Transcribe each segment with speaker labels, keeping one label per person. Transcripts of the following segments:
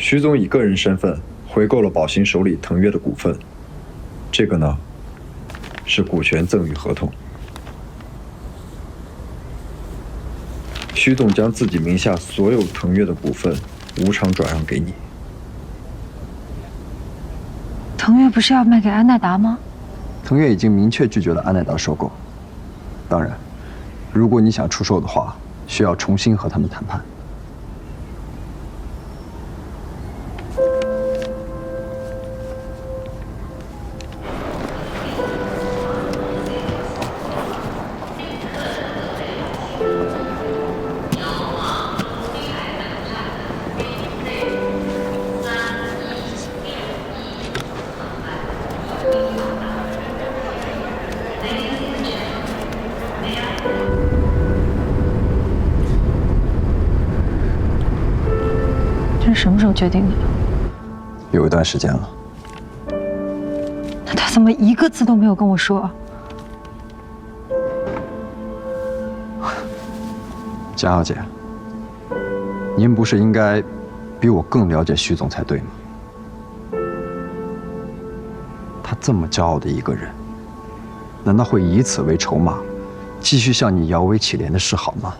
Speaker 1: 徐总以个人身份回购了宝兴手里腾越的股份，这个呢，是股权赠与合同。徐总将自己名下所有腾越的股份无偿转让给你。
Speaker 2: 腾越不是要卖给安奈达吗？
Speaker 1: 腾越已经明确拒绝了安奈达收购。当然，如果你想出售的话，需要重新和他们谈判。
Speaker 2: 什么时候决定的？
Speaker 1: 有一段时间了。
Speaker 2: 那他怎么一个字都没有跟我说？
Speaker 1: 江小姐，您不是应该比我更了解徐总才对吗？他这么骄傲的一个人，难道会以此为筹码，继续向你摇尾乞怜的示好吗？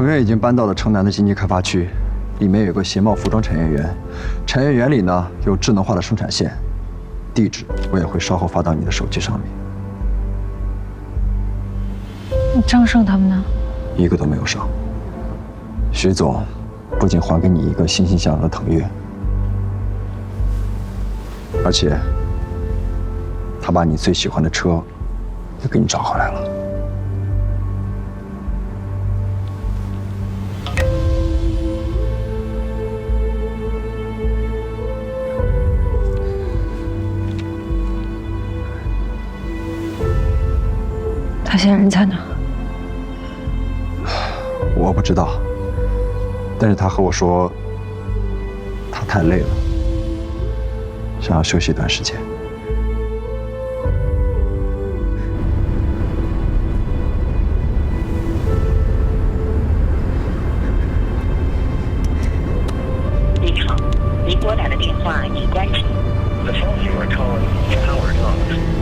Speaker 1: 腾越已经搬到了城南的经济开发区，里面有个鞋帽服装产业园，产业园里呢有智能化的生产线，地址我也会稍后发到你的手机上面。
Speaker 2: 张胜他们呢？
Speaker 1: 一个都没有上。徐总不仅还给你一个欣欣向荣的腾越，而且他把你最喜欢的车也给你找回来了。
Speaker 2: 现在人在哪？
Speaker 1: 我不知道，但是他和我说，他太累了，想要休息一段时间。
Speaker 3: 您好，您拨打的电话已关机。The phone you are calling is powered off.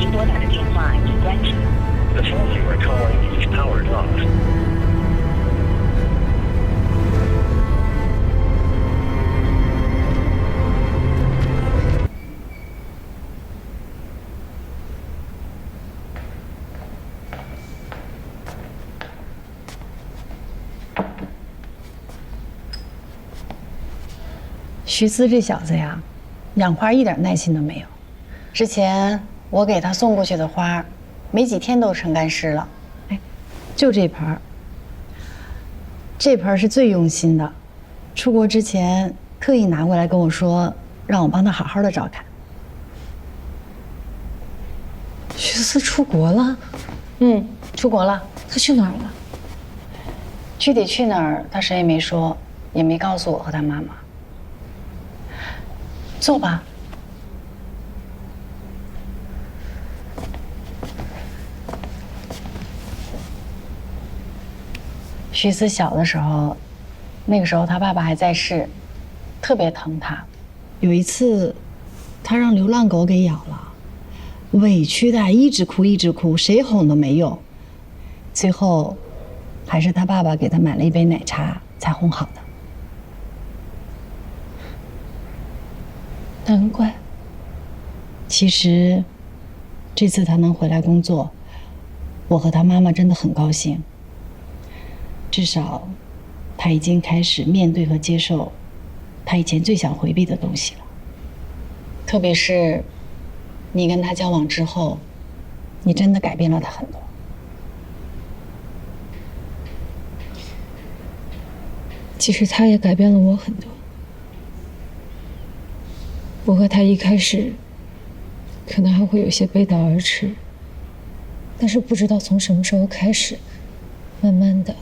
Speaker 3: 您，拨打的电话已关机。The phone you are calling is powered off.
Speaker 4: 徐思这小子呀，养花一点耐心都没有。之前我给他送过去的花，没几天都成干尸了。哎，就这盆儿，这盆儿是最用心的，出国之前特意拿过来跟我说，让我帮他好好的照看。
Speaker 2: 徐思出国了？
Speaker 4: 嗯，出国了，
Speaker 2: 他去哪儿了？
Speaker 4: 具体去哪儿他谁也没说，也没告诉我和他妈妈。坐吧。徐思小的时候，那个时候他爸爸还在世，特别疼他。有一次，他让流浪狗给咬了，委屈的一直哭一直哭，谁哄都没用。最后，还是他爸爸给他买了一杯奶茶才哄好的。
Speaker 2: 难怪。
Speaker 4: 其实，这次他能回来工作，我和他妈妈真的很高兴。至少，他已经开始面对和接受他以前最想回避的东西了。特别是，你跟他交往之后，你真的改变了他很多。
Speaker 2: 其实他也改变了我很多。我和他一开始，可能还会有些背道而驰，但是不知道从什么时候开始，慢慢的，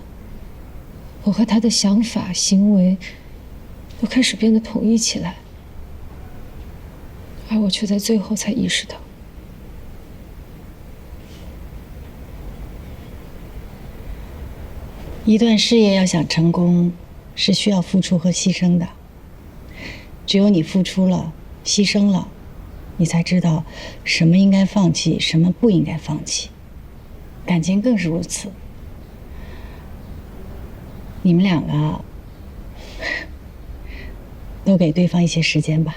Speaker 2: 我和他的想法行为都开始变得统一起来而我却在最后才意识到
Speaker 4: 一段事业要想成功是需要付出和牺牲的只有你付出了牺牲了你才知道什么应该放弃什么不应该放弃。感情更是如此。你们两个都给对方一些时间吧。